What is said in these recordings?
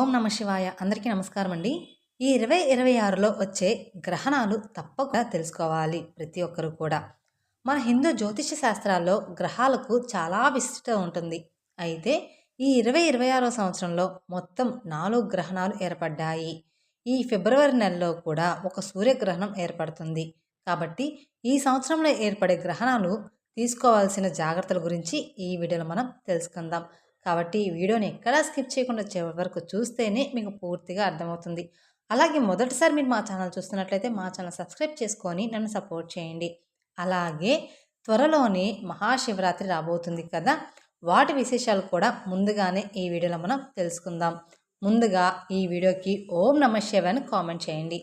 ఓం నమ శివాయ. అందరికీ నమస్కారం అండి ఈ ఇరవై ఇరవై ఆరులో వచ్చే గ్రహణాలు తప్పకుండా తెలుసుకోవాలి ప్రతి ఒక్కరూ కూడా. మన హిందూ జ్యోతిష శాస్త్రాల్లో గ్రహాలకు చాలా విశిష్టత ఉంటుంది. అయితే ఈ ఇరవై ఇరవై ఆరో సంవత్సరంలో మొత్తం నాలుగు గ్రహణాలు ఏర్పడ్డాయి. ఈ ఫిబ్రవరి నెలలో కూడా ఒక సూర్యగ్రహణం ఏర్పడుతుంది. కాబట్టి ఈ సంవత్సరంలో ఏర్పడే గ్రహణాలు తీసుకోవాల్సిన జాగ్రత్తల గురించి ఈ వీడియోలో మనం తెలుసుకుందాం. కాబట్టి ఈ వీడియోని ఎక్కడా స్కిప్ చేయకుండా చివరి వరకు చూస్తేనే మీకు పూర్తిగా అర్థమవుతుంది. అలాగే మొదటిసారి మీరు మా ఛానల్ చూస్తున్నట్లయితే మా ఛానల్ సబ్స్క్రైబ్ చేసుకొని నన్ను సపోర్ట్ చేయండి. అలాగే త్వరలోనే మహాశివరాత్రి రాబోతుంది కదా వాటి విశేషాలు కూడా ముందుగానే ఈ వీడియోలో మనం తెలుసుకుందాం. ముందుగా ఈ వీడియోకి ఓం నమ శివ అని కామెంట్ చేయండి.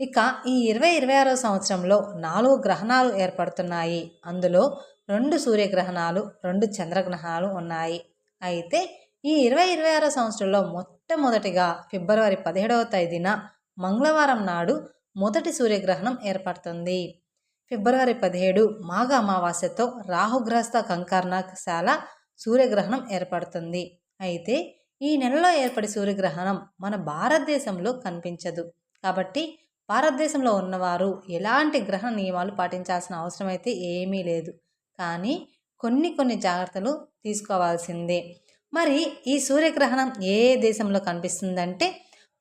ఇక ఈ ఇరవై ఇరవై ఆరో సంవత్సరంలో నాలుగు గ్రహణాలు ఏర్పడుతున్నాయి. అందులో రెండు సూర్యగ్రహణాలు రెండు చంద్రగ్రహణాలు ఉన్నాయి. అయితే ఈ ఇరవై ఇరవై ఆరో సంవత్సరంలో మొట్టమొదటిగా ఫిబ్రవరి పదిహేడవ తేదీన మంగళవారం నాడు మొదటి సూర్యగ్రహణం ఏర్పడుతుంది. ఫిబ్రవరి పదిహేడు మాఘ అమావాస్యతో రాహుగ్రస్త కంకర్ణశాల సూర్యగ్రహణం ఏర్పడుతుంది. అయితే ఈ నెలలో ఏర్పడి సూర్యగ్రహణం మన భారతదేశంలో కనిపించదు. కాబట్టి భారతదేశంలో ఉన్నవారు ఎలాంటి గ్రహణ నియమాలు పాటించాల్సిన అవసరం అయితే ఏమీ లేదు. కానీ కొన్ని కొన్ని జాగ్రత్తలు తీసుకోవాల్సిందే. మరి ఈ సూర్యగ్రహణం ఏ దేశంలో కనిపిస్తుందంటే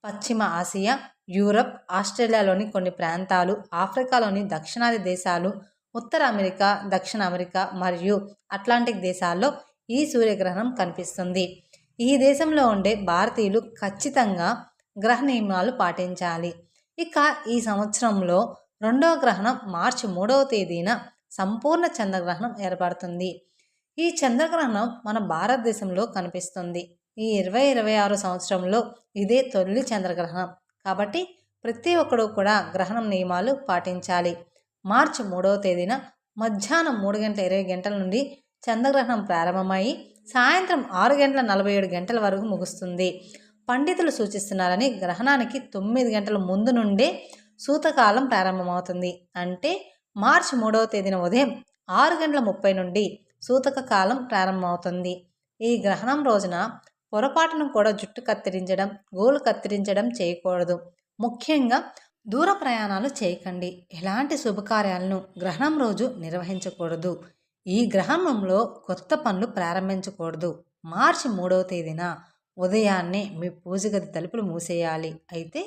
పశ్చిమ ఆసియా యూరప్ ఆస్ట్రేలియాలోని కొన్ని ప్రాంతాలు ఆఫ్రికాలోని దక్షిణాది దేశాలు ఉత్తర అమెరికా దక్షిణ అమెరికా మరియు అట్లాంటిక్ దేశాల్లో ఈ సూర్యగ్రహణం కనిపిస్తుంది. ఈ దేశంలో ఉండే భారతీయులు ఖచ్చితంగా గ్రహ నియమాలు పాటించాలి. ఇక ఈ సంవత్సరంలో రెండవ గ్రహణం మార్చి మూడవ తేదీన సంపూర్ణ చంద్రగ్రహణం ఏర్పడుతుంది. ఈ చంద్రగ్రహణం మన భారతదేశంలో కనిపిస్తుంది. ఈ ఇరవై ఇరవై ఆరు సంవత్సరంలో ఇదే తొలి చంద్రగ్రహణం. కాబట్టి ప్రతి ఒక్కరూ కూడా గ్రహణం నియమాలు పాటించాలి. మార్చి మూడవ తేదీన మధ్యాహ్నం మూడు గంటల ఇరవై గంటల నుండి చంద్రగ్రహణం ప్రారంభమై సాయంత్రం ఆరు గంటల నలభై ఏడు గంటల వరకు ముగుస్తుంది. పండితులు సూచిస్తున్నారని గ్రహణానికి తొమ్మిది గంటల ముందు నుండే సూతకాలం ప్రారంభమవుతుంది. అంటే మార్చి మూడవ తేదీన ఉదయం ఆరు గంటల ముప్పై నుండి సూతక కాలం ప్రారంభమవుతుంది. ఈ గ్రహణం రోజున పొరపాటును కూడా జుట్టు కత్తిరించడం గోలు కత్తిరించడం చేయకూడదు. ముఖ్యంగా దూర ప్రయాణాలు చేయకండి. ఎలాంటి శుభకార్యాలను గ్రహణం రోజు నిర్వహించకూడదు. ఈ గ్రహణంలో కొత్త పనులు ప్రారంభించకూడదు. మార్చి మూడవ తేదీన ఉదయాన్నే మీ పూజ గది తలుపులు మూసేయాలి. అయితే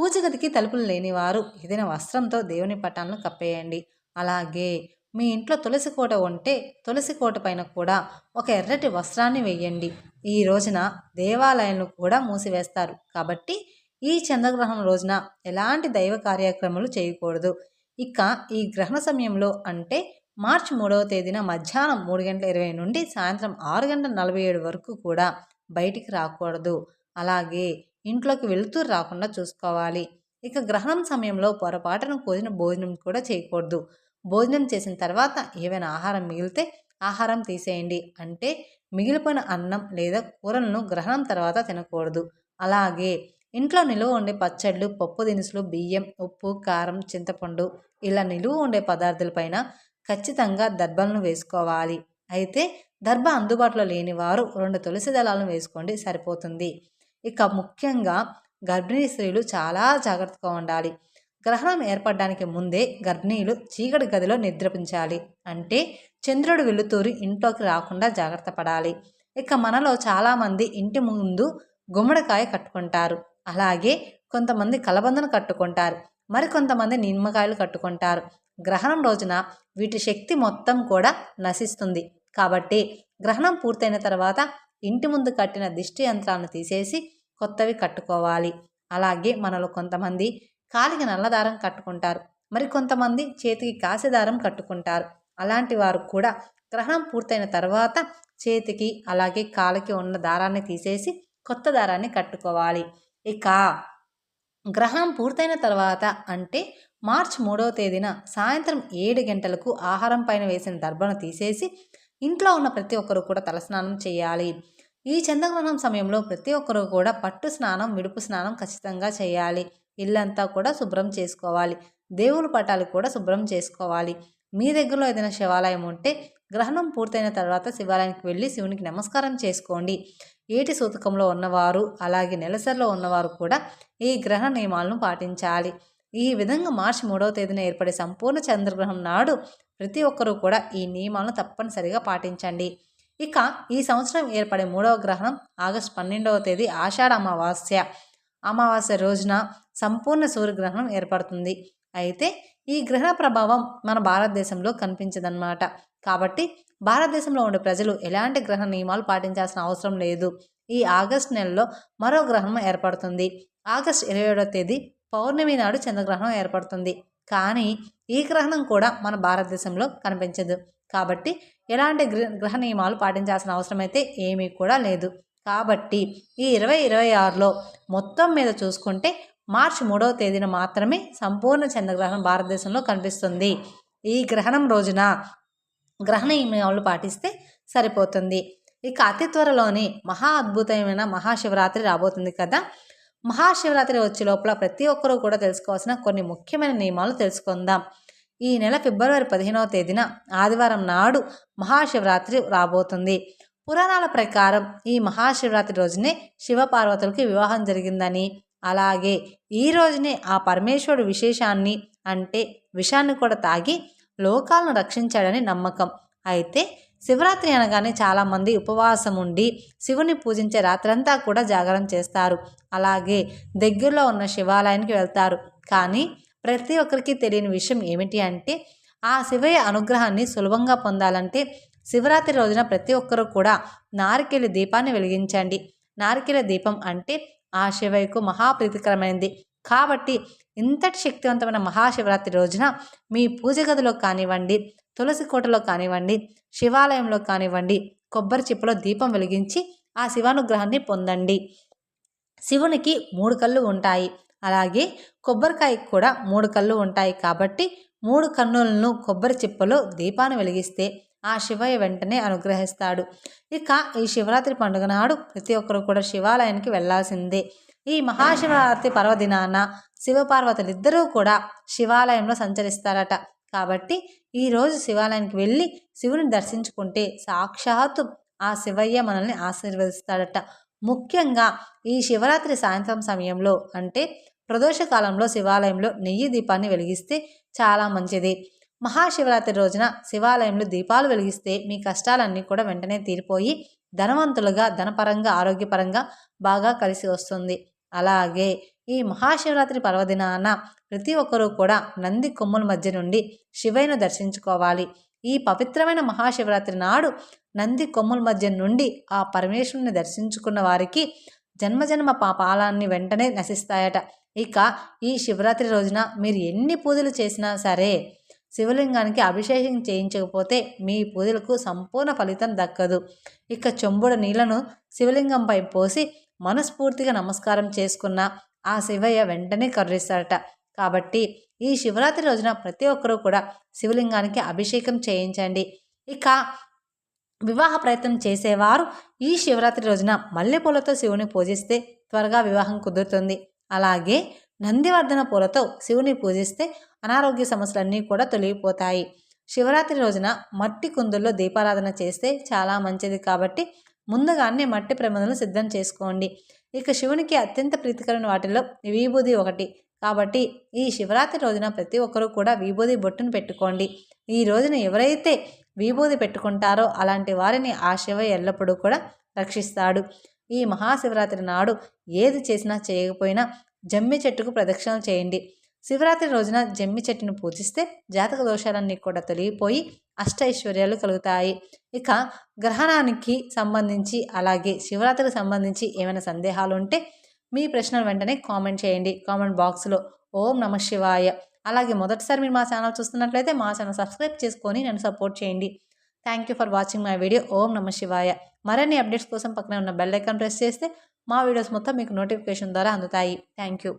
పూజ గదికి తలుపులు లేనివారు ఏదైనా వస్త్రంతో దేవుని పటాలను కప్పేయండి. అలాగే మీ ఇంట్లో తులసి కోట ఉంటే తులసి కోట పైన కూడా ఒక ఎర్రటి వస్త్రాన్ని వేయండి. ఈ రోజున దేవాలయాలను కూడా మూసివేస్తారు. కాబట్టి ఈ చంద్రగ్రహణం రోజున ఎలాంటి దైవ కార్యక్రమాలు చేయకూడదు. ఇక ఈ గ్రహణ సమయంలో అంటే మార్చి మూడవ తేదీన మధ్యాహ్నం మూడు గంటల ఇరవై నుండి సాయంత్రం ఆరు గంటల నలభై ఏడు వరకు కూడా బయటికి రాకూడదు. అలాగే ఇంట్లోకి వెళుతూ రాకుండా చూసుకోవాలి. ఇక గ్రహణం సమయంలో పొరపాటును కోసిన భోజనం కూడా చేయకూడదు. భోజనం చేసిన తర్వాత ఏవైనా ఆహారం మిగిలితే ఆహారం తీసేయండి. అంటే మిగిలిపోయిన అన్నం లేదా కూరలను గ్రహణం తర్వాత తినకూడదు. అలాగే ఇంట్లో నిలువ ఉండే పచ్చళ్ళు పప్పు దినుసులు బియ్యం ఉప్పు కారం చింతపండు ఇలా నిలువ ఉండే పదార్థాలపైన ఖచ్చితంగా దర్భలను వేసుకోవాలి. అయితే దర్భ అందుబాటులో లేని వారు రెండు తులసి దళాలను వేసుకోండి సరిపోతుంది. ఇక ముఖ్యంగా గర్భిణీ స్త్రీలు చాలా జాగ్రత్తగా ఉండాలి. గ్రహణం ఏర్పడడానికి ముందే గర్భిణీలు చీకటి గదిలో నిద్రపించాలి. అంటే చంద్రుడు వెలుతూరి ఇంట్లోకి రాకుండా జాగ్రత్త పడాలి. ఇక మనలో చాలామంది ఇంటి ముందు గుమ్మడికాయ కట్టుకుంటారు. అలాగే కొంతమంది కలబందను కట్టుకుంటారు. మరి కొంతమంది నిమ్మకాయలు కట్టుకుంటారు. గ్రహణం రోజున వీటి శక్తి మొత్తం కూడా నశిస్తుంది. కాబట్టి గ్రహణం పూర్తయిన తర్వాత ఇంటి ముందు కట్టిన దిష్టి యంత్రాలను తీసేసి కొత్తవి కట్టుకోవాలి. అలాగే మనలో కొంతమంది కాలికి నల్లదారం కట్టుకుంటారు. మరి కొంతమంది చేతికి కాసిదారం కట్టుకుంటారు. అలాంటి వారు కూడా గ్రహణం పూర్తయిన తర్వాత చేతికి అలాగే కాలికి ఉన్న దారాన్ని తీసేసి కొత్త దారాన్ని కట్టుకోవాలి. ఇక గ్రహణం పూర్తయిన తర్వాత అంటే మార్చ్ మూడవ తేదీన సాయంత్రం ఏడు గంటలకు ఆహారం పైన వేసిన దర్భను తీసేసి ఇంట్లో ఉన్న ప్రతి ఒక్కరు కూడా తలస్నానం చేయాలి. ఈ చంద్రగ్రహణం సమయంలో ప్రతి ఒక్కరు కూడా పట్టు స్నానం విడుపు స్నానం ఖచ్చితంగా చేయాలి. ఇల్లంతా కూడా శుభ్రం చేసుకోవాలి. దేవుని పటాలు కూడా శుభ్రం చేసుకోవాలి. మీ దగ్గరలో ఏదైనా శివాలయం ఉంటే గ్రహణం పూర్తయిన తర్వాత శివాలయానికి వెళ్ళి శివునికి నమస్కారం చేసుకోండి. ఏటి సూతకంలో ఉన్నవారు అలాగే నెలసరిలో ఉన్నవారు కూడా ఈ గ్రహణ నియమాలను పాటించాలి. ఈ విధంగా మార్చి మూడవ తేదీన ఏర్పడే సంపూర్ణ చంద్రగ్రహం నాడు ప్రతి ఒక్కరూ కూడా ఈ నియమాలను తప్పనిసరిగా పాటించండి. ఇక ఈ సంవత్సరం ఏర్పడే మూడవ గ్రహణం ఆగస్టు పన్నెండవ తేదీ ఆషాఢ అమావాస్య. అమావాస్య రోజున సంపూర్ణ సూర్యగ్రహణం ఏర్పడుతుంది. అయితే ఈ గ్రహణ ప్రభావం మన భారతదేశంలో కనిపించదన్నమాట. కాబట్టి భారతదేశంలో ఉండే ప్రజలు ఎలాంటి గ్రహణ నియమాలు పాటించాల్సిన అవసరం లేదు. ఈ ఆగస్ట్ నెలలో మరో గ్రహణం ఏర్పడుతుంది. ఆగస్ట్ ఇరవై ఏడవ తేదీ పౌర్ణమి నాడు చంద్రగ్రహణం ఏర్పడుతుంది. కానీ ఈ గ్రహణం కూడా మన భారతదేశంలో కనిపించదు. కాబట్టి ఎలాంటి గ్రహ నియమాలు పాటించాల్సిన అవసరం అయితే ఏమీ కూడా లేదు. కాబట్టి ఈ ఇరవై ఇరవై ఆరులో మొత్తం మీద చూసుకుంటే మార్చి మూడవ తేదీన మాత్రమే సంపూర్ణ చంద్రగ్రహణం భారతదేశంలో కనిపిస్తుంది. ఈ గ్రహణం రోజున గ్రహణ నియమాలు పాటిస్తే సరిపోతుంది. ఇక అతి త్వరలోని మహా అద్భుతమైన మహాశివరాత్రి రాబోతుంది కదా. మహాశివరాత్రి వచ్చే లోపల ప్రతి ఒక్కరూ కూడా తెలుసుకోవాల్సిన కొన్ని ముఖ్యమైన నియమాలు తెలుసుకుందాం. ఈ నెల ఫిబ్రవరి పదిహేనవ తేదీన ఆదివారం నాడు మహాశివరాత్రి రాబోతుంది. పురాణాల ప్రకారం ఈ మహాశివరాత్రి రోజునే శివపార్వతులకి వివాహం జరిగిందని అలాగే ఈ రోజునే ఆ పరమేశ్వరుడు విశేషాన్ని అంటే విషాన్ని కూడా తాగి లోకాలను రక్షించాడని నమ్మకం. అయితే శివరాత్రి అనగానే చాలామంది ఉపవాసం ఉండి శివుని పూజించే రాత్రంతా కూడా జాగరణ చేస్తారు. అలాగే దగ్గరలో ఉన్న శివాలయానికి వెళ్తారు. కానీ ప్రతి ఒక్కరికి తెలియని విషయం ఏమిటి అంటే ఆ శివయ్య అనుగ్రహాన్ని సులభంగా పొందాలంటే శివరాత్రి రోజున ప్రతి ఒక్కరూ కూడా నారికెళ్ళి దీపాన్ని వెలిగించండి. నారికెల దీపం అంటే ఆ శివయ్యకు మహాప్రీతికరమైనది కాబట్టి ఇంతటి శక్తివంతమైన మహాశివరాత్రి రోజున మీ పూజ గదిలో కానివ్వండి తులసి కోటలో కానివ్వండి శివాలయంలో కానివ్వండి కొబ్బరి చిప్పలో దీపం వెలిగించి ఆ శివానుగ్రహాన్ని పొందండి. శివునికి మూడు కళ్ళు ఉంటాయి. అలాగే కొబ్బరికాయకి కూడా మూడు కళ్ళు ఉంటాయి కాబట్టి మూడు కన్నులను కొబ్బరి చిప్పలో దీపాన్ని వెలిగిస్తే ఆ శివయ్య వెంటనే అనుగ్రహిస్తాడు. ఇక ఈ శివరాత్రి పండుగ నాడు ప్రతి ఒక్కరు కూడా శివాలయానికి వెళ్ళాల్సిందే. ఈ మహాశివరాత్రి పర్వదినాన శివపార్వతులిద్దరూ కూడా శివాలయంలో సంచరిస్తారట. కాబట్టి ఈరోజు శివాలయానికి వెళ్ళి శివుని దర్శించుకుంటే సాక్షాత్తు ఆ శివయ్య మనల్ని ఆశీర్వదిస్తాడట. ముఖ్యంగా ఈ శివరాత్రి సాయంత్రం సమయంలో అంటే ప్రదోషకాలంలో శివాలయంలో నెయ్యి దీపాన్ని వెలిగిస్తే చాలా మంచిది. మహాశివరాత్రి రోజున శివాలయంలో దీపాలు వెలిగిస్తే మీ కష్టాలన్నీ కూడా వెంటనే తీరిపోయి ధనవంతులుగా ధనపరంగా ఆరోగ్యపరంగా బాగా కలిసి వస్తుంది. అలాగే ఈ మహాశివరాత్రి పర్వదినాన ప్రతి ఒక్కరూ కూడా నంది కొమ్ముల మధ్య నుండి శివయ్యను దర్శించుకోవాలి. ఈ పవిత్రమైన మహాశివరాత్రి నాడు నంది కొమ్ముల మధ్య నుండి ఆ పరమేశ్వరుని దర్శించుకున్న వారికి జన్మజన్మ పాపాలాన్ని వెంటనే నశిస్తాయట. ఇక ఈ శివరాత్రి రోజున మీరు ఎన్ని పూజలు చేసినా సరే శివలింగానికి అభిషేకం చేయించకపోతే మీ పూజలకు సంపూర్ణ ఫలితం దక్కదు. ఇక చెంబుడు నీళ్ళను శివలింగంపై పోసి మనస్ఫూర్తిగా నమస్కారం చేసుకున్న ఆ శివయ్య వెంటనే కరుణిస్తాడట కాబట్టి ఈ శివరాత్రి రోజున ప్రతి ఒక్కరూ కూడా శివలింగానికి అభిషేకం చేయించండి. ఇక వివాహ ప్రయత్నం చేసేవారు ఈ శివరాత్రి రోజున మల్లెపూలతో శివుని పూజిస్తే త్వరగా వివాహం కుదురుతుంది. అలాగే నందివర్ధన పూలతో శివుని పూజిస్తే అనారోగ్య సమస్యలన్నీ కూడా తొలగిపోతాయి. శివరాత్రి రోజున మట్టి కుందుల్లో దీపారాధన చేస్తే చాలా మంచిది కాబట్టి ముందుగానే మట్టి ప్రమిదలు సిద్ధం చేసుకోండి. ఇక శివునికి అత్యంత ప్రీతికరమైన వాటిలో విభూది ఒకటి. కాబట్టి ఈ శివరాత్రి రోజున ప్రతి ఒక్కరూ కూడా విభూది బొట్టును పెట్టుకోండి. ఈ రోజున ఎవరైతే విభూది పెట్టుకుంటారో అలాంటి వారిని ఆ శివ ఎల్లప్పుడూ కూడా రక్షిస్తాడు. ఈ మహాశివరాత్రి నాడు ఏది చేసినా చేయకపోయినా జమ్మి చెట్టుకు ప్రదక్షిణలు చేయండి. శివరాత్రి రోజున జమ్మి చెట్టును పూజిస్తే జాతక దోషాలన్నీ కూడా తొలగిపోయి అష్ట ఐశ్వర్యాలు కలుగుతాయి. ఇక గ్రహణానికి సంబంధించి అలాగే శివరాత్రికి సంబంధించి ఏమైనా సందేహాలు ఉంటే మీ ప్రశ్నలు వెంటనే కామెంట్ చేయండి. కామెంట్ బాక్స్లో ఓం నమ శివాయ. అలాగే మొదటిసారి మీరు మా ఛానల్ చూస్తున్నట్లయితే మా ఛానల్ సబ్స్క్రైబ్ చేసుకొని నన్ను సపోర్ట్ చేయండి. Thank you for watching my video. ఓం నమ శివాయ. మరిన్ని అప్డేట్స్ కోసం పక్కనే ఉన్న బెల్ ఐకాన్ ప్రెస్ చేస్తే మా వీడియోస్ మొత్తం మీకు నోటిఫికేషన్ ద్వారా అందుతాయి. Thank you.